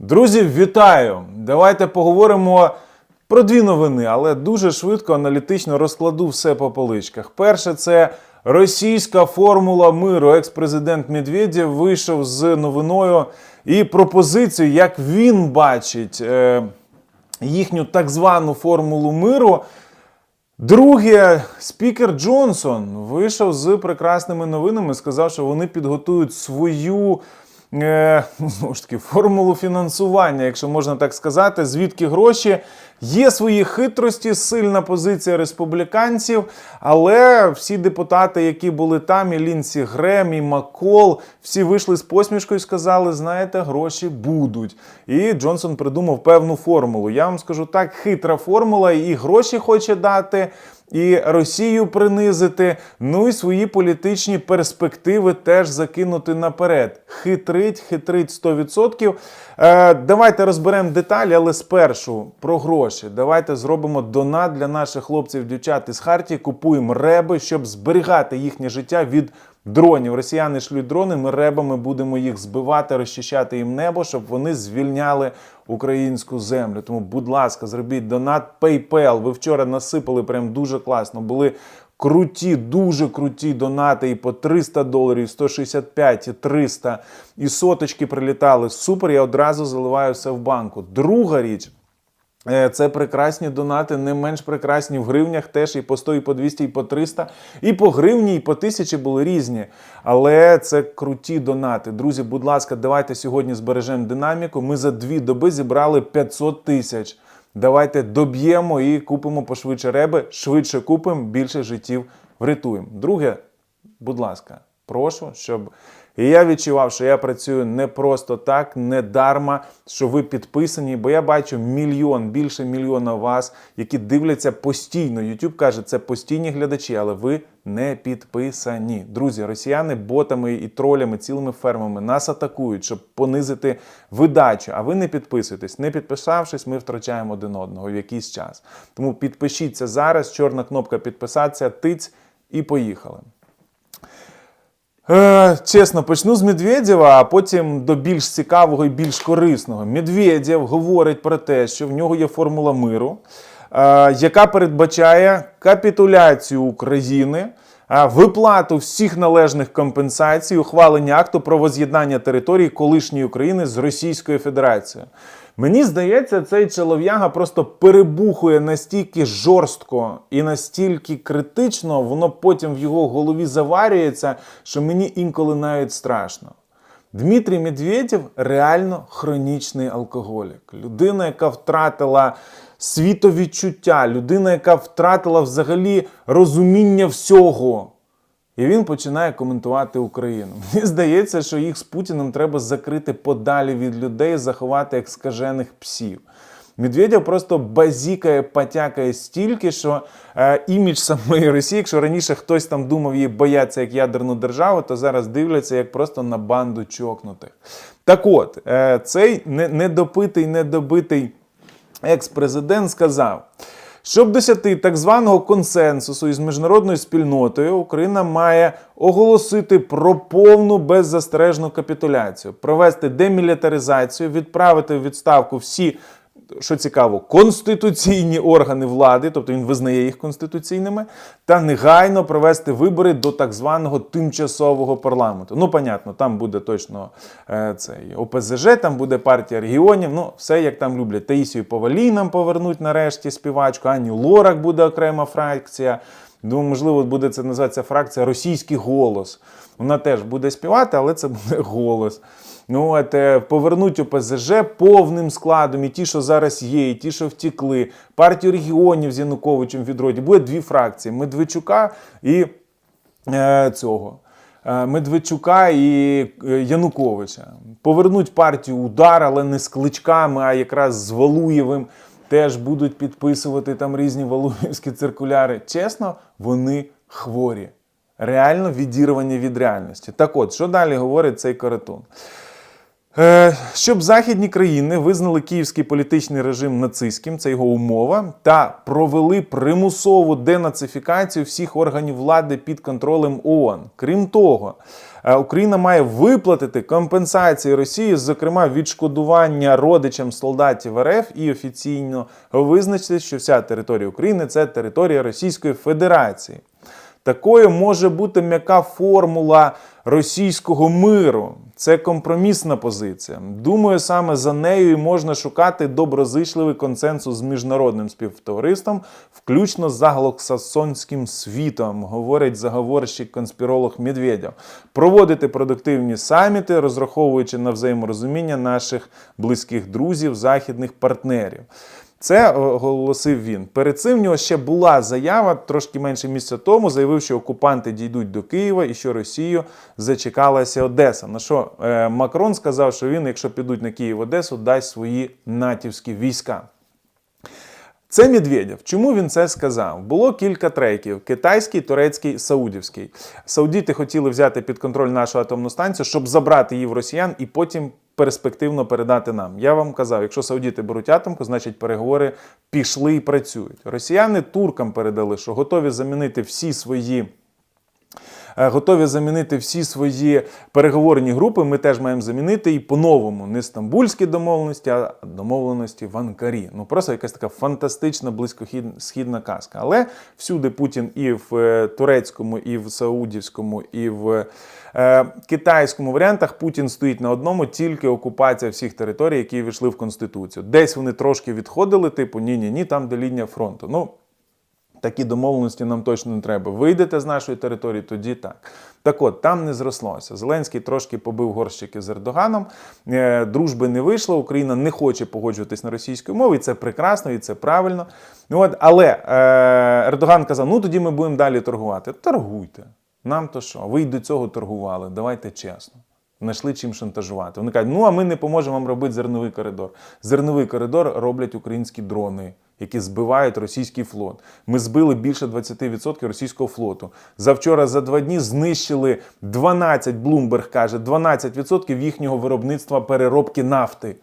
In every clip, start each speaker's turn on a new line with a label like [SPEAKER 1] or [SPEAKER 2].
[SPEAKER 1] Друзі, вітаю! Давайте поговоримо про дві новини, але дуже швидко аналітично розкладу все по поличках. Перше, це російська формула миру. Екс-президент Медведєв вийшов з новиною і пропозицією, як він бачить е, їхню так звану формулу миру. Друге, спікер Джонсон вийшов з прекрасними новинами. Сказав, що вони підготують свою е, ж таки формулу фінансування, якщо можна так сказати, звідки гроші. Є свої хитрості, сильна позиція республіканців, але всі депутати, які були там, і Лінсі Грем, і Макол, всі вийшли з посмішкою і сказали: знаєте, гроші будуть. І Джонсон придумав певну формулу. Я вам скажу так, хитра формула, і гроші хоче дати. І Росію принизити, ну і свої політичні перспективи теж закинути наперед. Хитрить, хитрить 100%. Е, давайте розберемо деталі, але спершу про гроші. Давайте зробимо донат для наших хлопців, дівчат із Харті. Купуємо реби, щоб зберігати їхнє життя від дронів. Росіяни шлють дрони. Ми ребами будемо їх збивати, розчищати їм небо, щоб вони звільняли українську землю. Тому, будь ласка, зробіть донат PayPal. Ви вчора насипали прям дуже класно. Були круті, дуже круті донати і по 300 доларів, і 165, і 300, і соточки прилітали. Супер, я одразу заливаю все в банку. Друга річ. Е, Це прекрасні донати, не менш прекрасні в гривнях, теж і по 100, і по 200, і по 300, і по гривні, і по 1000 були різні. Але це круті донати. Друзі, будь ласка, давайте сьогодні збережемо динаміку. Ми за дві доби зібрали 500 тисяч. Давайте доб'ємо і купимо пошвидше реби, швидше купимо, більше життів врятуємо. Друге, будь ласка, прошу, щоб і я відчував, що я працюю не просто так, не дарма, що ви підписані, бо я бачу мільйон, більше мільйона вас, які дивляться постійно. YouTube каже, це постійні глядачі, але ви не підписані. Друзі, росіяни ботами і тролями, цілими фермами нас атакують, щоб понизити видачу. А ви не підписуєтесь. Не підписавшись, ми втрачаємо один одного в якийсь час. Тому підпишіться зараз. Чорна кнопка підписатися, тиць і поїхали. Е, чесно, почну з Медведєва, а потім до більш цікавого і більш корисного. Медведєв говорить про те, що в нього є формула миру, е, яка передбачає капітуляцію України, е, виплату всіх належних компенсацій, ухвалення акту про воз'єднання території колишньої України з Російською Федерацією. Мені здається, цей чолов'яга просто перебухує настільки жорстко і настільки критично, воно потім в його голові заварюється, що мені інколи навіть страшно. Дмитрій Медведєв реально хронічний алкоголік. Людина, яка втратила світовідчуття, людина, яка втратила взагалі розуміння всього. І він починає коментувати Україну. Мені здається, що їх з Путіним треба закрити подалі від людей, заховати як скажених псів. Медведєв просто базікає, потякає стільки, що е, імідж самої Росії, якщо раніше хтось там думав її бояться як ядерну державу, то зараз дивляться як просто на банду чокнутих. Так от, е, цей не- недопитий, недобитий екс-президент сказав. Щоб досягти так званого консенсусу із міжнародною спільнотою, Україна має оголосити про повну беззастережну капітуляцію, провести демілітаризацію, відправити в відставку всі, що цікаво, конституційні органи влади, тобто він визнає їх конституційними, та негайно провести вибори до так званого тимчасового парламенту. Ну, понятно, там буде точно е, цей ОПЗЖ, там буде партія регіонів. Ну, все як там люблять. Таїсію Повалій нам повернуть нарешті співачку, Аню Лорак буде окрема фракція. Думаю, можливо, буде це називатися фракція Російський голос. Вона теж буде співати, але це буде голос. Ну, от, е, повернуть ОПЗЖ повним складом, і ті, що зараз є, і ті, що втікли. Партію регіонів з Януковичем відроді. Буде дві фракції: Медведчука і е, цього. е, Медведчука і е, Януковича. Повернуть партію удар, але не з кличками, а якраз з Валуєвим. Теж будуть підписувати там різні валуївські циркуляри. Чесно, вони хворі. Реально відірвані від реальності. Так от, що далі говорить цей каратун? Е, Щоб західні країни визнали київський політичний режим нацистським, це його умова, та провели примусову денацифікацію всіх органів влади під контролем ООН. Крім того, е, Україна має виплатити компенсації Росії, зокрема відшкодування родичам солдатів РФ, і офіційно визначити, що вся територія України це територія Російської Федерації. Такою може бути м'яка формула російського миру. Це компромісна позиція. Думаю, саме за нею і можна шукати доброзичливий консенсус з міжнародним співтовариством, включно з англосаксонським світом, говорить заговорщик конспіролог Медведєв. Проводити продуктивні саміти, розраховуючи на взаєморозуміння наших близьких друзів, західних партнерів. Це оголосив він. Перед цим в нього ще була заява трошки менше місяця тому. Заявив, що окупанти дійдуть до Києва і що Росію зачекалася Одеса. На що е, Макрон сказав, що він, якщо підуть на Київ Одесу, дасть свої натівські війська. Це Медведєв. Чому він це сказав? Було кілька треків: китайський, турецький, саудівський. Саудіти хотіли взяти під контроль нашу атомну станцію, щоб забрати її в росіян і потім перспективно передати нам. Я вам казав, якщо саудіти беруть атомку, значить переговори пішли і працюють. Росіяни туркам передали, що готові замінити всі свої. Е, Готові замінити всі свої переговорні групи. Ми теж маємо замінити і по-новому. Не стамбульські домовленості, а домовленості в Анкарі. Ну просто якась така фантастична близькосхідна казка. Але всюди Путін і в е, турецькому, і в саудівському, і в е, китайському варіантах Путін стоїть на одному, тільки окупація всіх територій, які війшли в конституцію. Десь вони трошки відходили, типу ні, ні, ні, там де лінія фронту. Ну. Такі домовленості нам точно не треба. Вийдете з нашої території, тоді так. Так от, там не зрослося. Зеленський трошки побив горщики з Ердоганом. Е, Дружби не вийшло. Україна не хоче погоджуватись на російську мову, і це прекрасно, і це правильно. От, але е, Ердоган казав: ну тоді ми будемо далі торгувати. Торгуйте. Нам то що? Ви й до цього торгували. Давайте чесно. Знайшли чим шантажувати. Вони кажуть, ну а ми не поможемо вам робити зерновий коридор. Зерновий коридор роблять українські дрони, які збивають російський флот. Ми збили більше 20% російського флоту. Завчора за два дні знищили 12, Блумберг каже, 12% їхнього виробництва переробки нафти.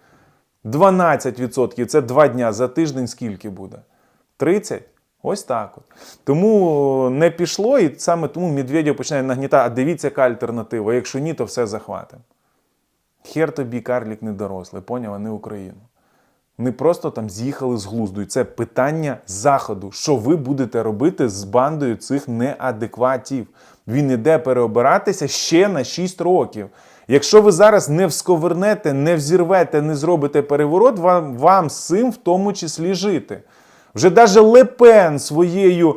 [SPEAKER 1] 12% це два дня. За тиждень скільки буде? 30? Ось так от. Тому не пішло, і саме тому Медведєв починає нагнітати, а дивіться, яка альтернатива. Якщо ні, то все захватимо. Хер тобі карлік не дорослий, поняв, а не Україну. Не просто там з'їхали з глузду. І це питання заходу. Що ви будете робити з бандою цих неадекватів? Він іде переобиратися ще на 6 років. Якщо ви зараз не всковернете, не взірвете, не зробите переворот, вам, вам з цим в тому числі жити. Вже навіть Лепен своєю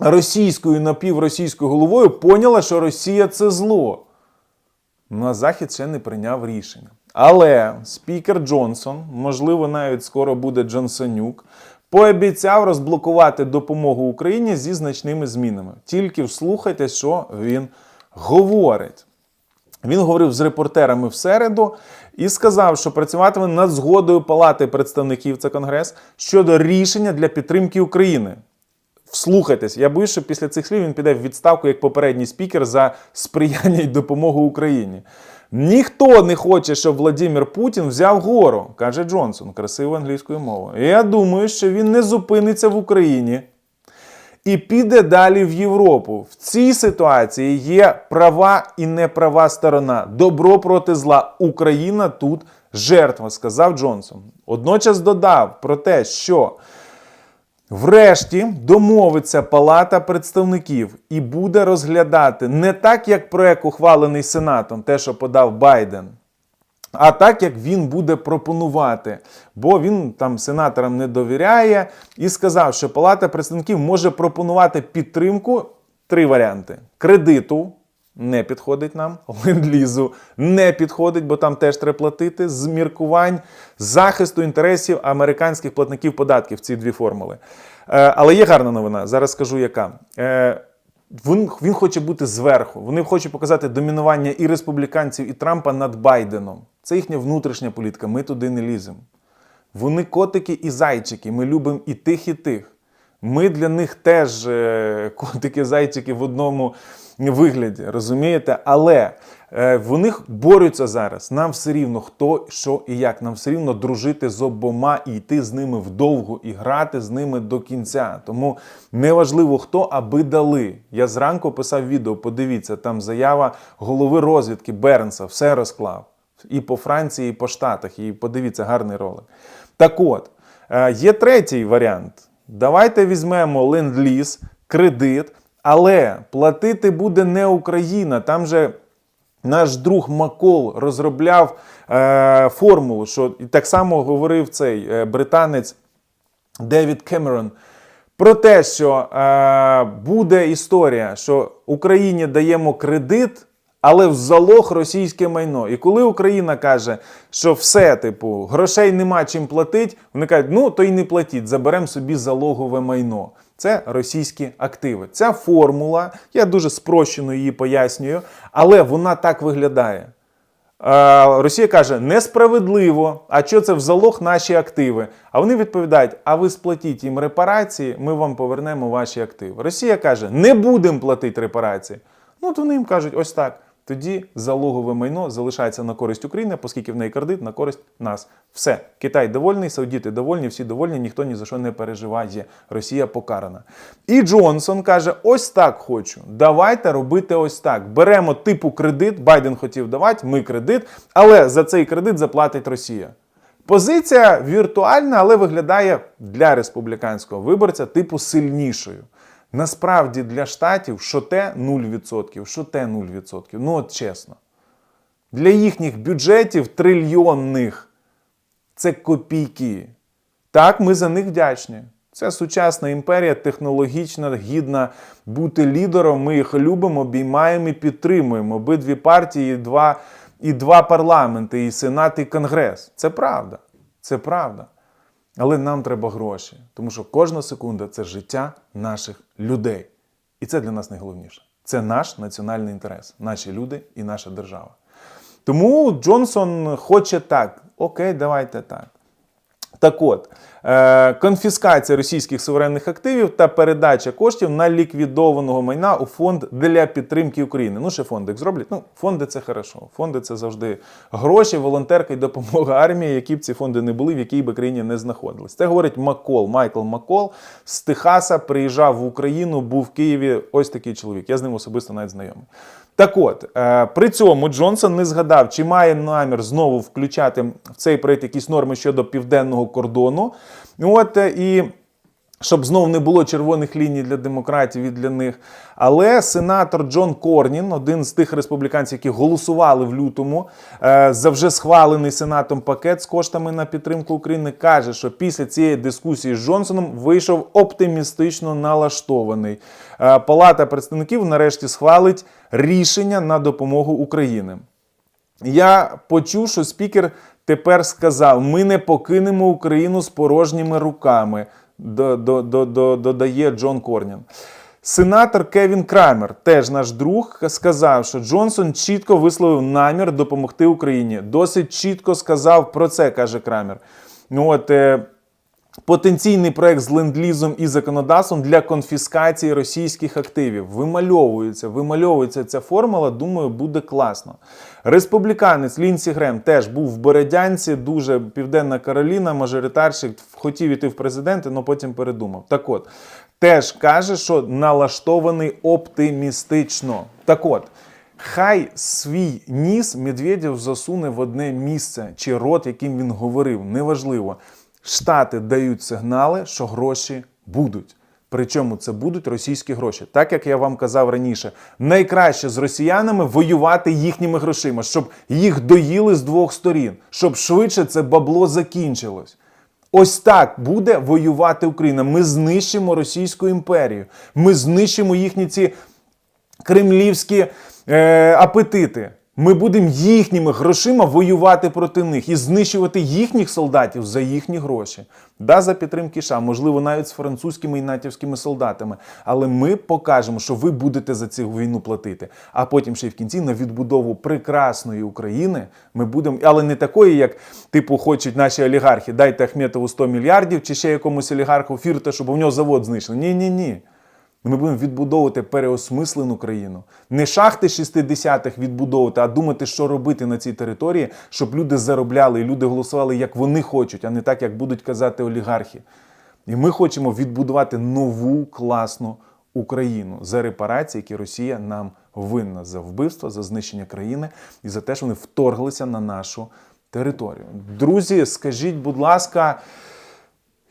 [SPEAKER 1] російською напівросійською головою поняла, що Росія це зло. Ну а Захід ще не прийняв рішення. Але спікер Джонсон, можливо, навіть скоро буде Джонсонюк, пообіцяв розблокувати допомогу Україні зі значними змінами. Тільки вслухайте, що він говорить. Він говорив з репортерами в середу і сказав, що працюватиме над згодою Палати представників це Конгрес щодо рішення для підтримки України. Вслухайтесь, я боюсь, що після цих слів він піде в відставку як попередній спікер за сприяння й допомогу Україні. Ніхто не хоче, щоб Владимир Путін взяв гору, каже Джонсон, красивою англійською мовою. І я думаю, що він не зупиниться в Україні і піде далі в Європу. В цій ситуації є права і неправа сторона. Добро проти зла. Україна тут жертва, сказав Джонсон. Одночас додав про те, що. Врешті домовиться Палата представників і буде розглядати не так, як проект ухвалений Сенатом, те, що подав Байден, а так, як він буде пропонувати. Бо він там сенаторам не довіряє і сказав, що Палата представників може пропонувати підтримку три варіанти: кредиту. Не підходить нам, ленд-лізу не підходить, бо там теж треба платити з міркувань захисту інтересів американських платників податків. Ці дві формули. Е, але є гарна новина. Зараз скажу, яка. Е, він, він хоче бути зверху. Вони хочуть показати домінування і республіканців, і Трампа над Байденом. Це їхня внутрішня політика. Ми туди не ліземо. Вони котики і зайчики. Ми любимо і тих, і тих. Ми для них теж е, котики, зайчики в одному вигляді, розумієте? Але Е, Вони борються зараз. Нам все рівно хто, що і як. Нам все рівно дружити з обома і йти з ними вдовго і грати з ними до кінця. Тому неважливо хто, аби дали. Я зранку писав відео. Подивіться, там заява голови розвідки Бернса, все розклав. І по Франції, і по Штатах. І подивіться, гарний ролик. Так от, е, є третій варіант. Давайте візьмемо ленд-ліз, кредит, але платити буде не Україна. Там же наш друг Макол розробляв е, формулу, що так само говорив цей е, британець Девід Кемерон. Про те, що е, буде історія, що Україні даємо кредит, але в залог російське майно. І коли Україна каже, що все, типу, грошей нема чим платити, вони кажуть, ну то й не платіть, заберемо собі залогове майно. Це російські активи. Ця формула, я дуже спрощено її пояснюю, але вона так виглядає. Росія каже, несправедливо, а що це в залог наші активи? А вони відповідають: а ви сплатіть їм репарації, ми вам повернемо ваші активи. Росія каже, не будемо платити репарації. Ну, от вони їм кажуть, ось так. Тоді залогове майно залишається на користь України, оскільки в неї кредит на користь нас. Все, Китай довольний, саудіти довольні, всі довольні, ніхто ні за що не переживає. Росія покарана. І Джонсон каже: ось так хочу. Давайте робити ось так. Беремо типу кредит. Байден хотів давати, ми кредит, але за цей кредит заплатить Росія. Позиція віртуальна, але виглядає для республіканського виборця типу сильнішою. Насправді для штатів що те 0%, що те 0%. Ну от чесно. Для їхніх бюджетів трильйонних це копійки. Так, ми за них вдячні. Це сучасна імперія, технологічна, гідна бути лідером. Ми їх любимо, обіймаємо і підтримуємо. Обидві партії, два, і два парламенти, і Сенат, і Конгрес. Це правда. Це правда. Але нам треба гроші, тому що кожна секунда це життя наших людей. І це для нас найголовніше. Це наш національний інтерес, наші люди і наша держава. Тому Джонсон хоче так. Окей, давайте так. Так от, е, конфіскація російських суверенних активів та передача коштів на ліквідованого майна у фонд для підтримки України. Ну, ще фонди зроблять. Ну, фонди це хорошо. Фонди це завжди гроші, волонтерка і допомога армії, які б ці фонди не були, в якій би країні не знаходились. Це говорить Макол, Майкл Макол з Техаса приїжджав в Україну, був в Києві. Ось такий чоловік. Я з ним особисто навіть знайомий. Так от, е, при цьому Джонсон не згадав, чи має намір знову включати в цей проєкт якісь норми щодо південного кордону. От, е, і щоб знов не було червоних ліній для демократів і для них. Але сенатор Джон Корнін, один з тих республіканців, які голосували в лютому е, за вже схвалений сенатом пакет з коштами на підтримку України, каже, що після цієї дискусії з Джонсоном вийшов оптимістично налаштований. Е, Палата представників нарешті схвалить рішення на допомогу Україні. Я почув, що спікер тепер сказав: ми не покинемо Україну з порожніми руками, додає Джон Корнін. Сенатор Кевін Крамер, теж наш друг, сказав, що Джонсон чітко висловив намір допомогти Україні. Досить чітко сказав про це, каже Крамер. Ну от. Потенційний проект з ленд-лізом і законодавством для конфіскації російських активів вимальовується, вимальовується ця формула. Думаю, буде класно. Республіканець Лінсі Грем теж був в Бородянці, дуже південна Кароліна, мажоритарщик, хотів іти в президенти, але потім передумав. Так от, теж каже, що налаштований оптимістично. Так от. Хай свій ніс Медведєв засуне в одне місце чи рот, яким він говорив, неважливо. Штати дають сигнали, що гроші будуть. Причому це будуть російські гроші. Так як я вам казав раніше, найкраще з росіянами воювати їхніми грошима, щоб їх доїли з двох сторін, щоб швидше це бабло закінчилось. Ось так буде воювати Україна. Ми знищимо Російську імперію. Ми знищимо їхні ці кремлівські е, апетити. Ми будемо їхніми грошима воювати проти них і знищувати їхніх солдатів за їхні гроші. Да, за підтримки США, можливо, навіть з французькими і натівськими солдатами. Але ми покажемо, що ви будете за цю війну платити. А потім ще й в кінці на відбудову прекрасної України ми будемо, але не такої, як типу хочуть наші олігархи. Дайте Ахметову 100 мільярдів чи ще якомусь олігарху фірта, щоб у нього завод знищили. Ні, ні, ні. Ми будемо відбудовувати переосмислену країну. Не шахти 60-х відбудовувати, а думати, що робити на цій території, щоб люди заробляли і люди голосували, як вони хочуть, а не так, як будуть казати олігархи. І ми хочемо відбудувати нову класну Україну за репарації, які Росія нам винна за вбивство, за знищення країни і за те, що вони вторглися на нашу територію. Друзі, скажіть, будь ласка,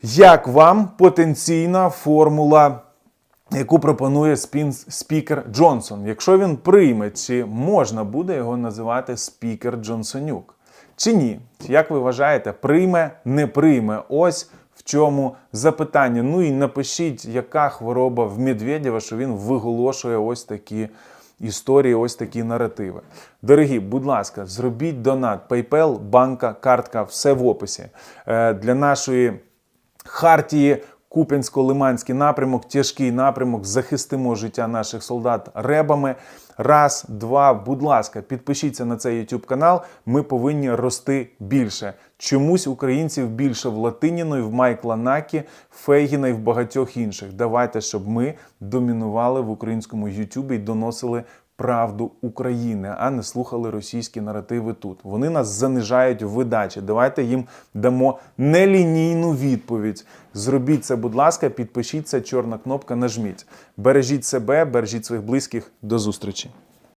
[SPEAKER 1] як вам потенційна формула, яку пропонує спікер Джонсон? Якщо він прийме, чи можна буде його називати спікер Джонсонюк? Чи ні? Як ви вважаєте, прийме, не прийме? Ось в чому запитання. Ну і напишіть, яка хвороба в Медведєва, що він виголошує ось такі історії, ось такі наративи. Дорогі, будь ласка, зробіть донат. PayPal, банка, картка, все в описі. Е, Для нашої Хартії, Куп'янсько-Лиманський напрямок, тяжкий напрямок. Захистимо життя наших солдат ребами. Раз, два, будь ласка, підпишіться на цей YouTube канал. Ми повинні рости більше. Чомусь українців більше в Латиніної, в Майкла Накі, Фейгіна і в багатьох інших. Давайте, щоб ми домінували в українському YouTube і доносили правду України, а не слухали російські наративи тут. Вони нас занижають в видачі. Давайте їм дамо нелінійну відповідь. Зробіть це, будь ласка, підпишіться, чорна кнопка, нажміть. Бережіть себе, бережіть своїх близьких. До зустрічі.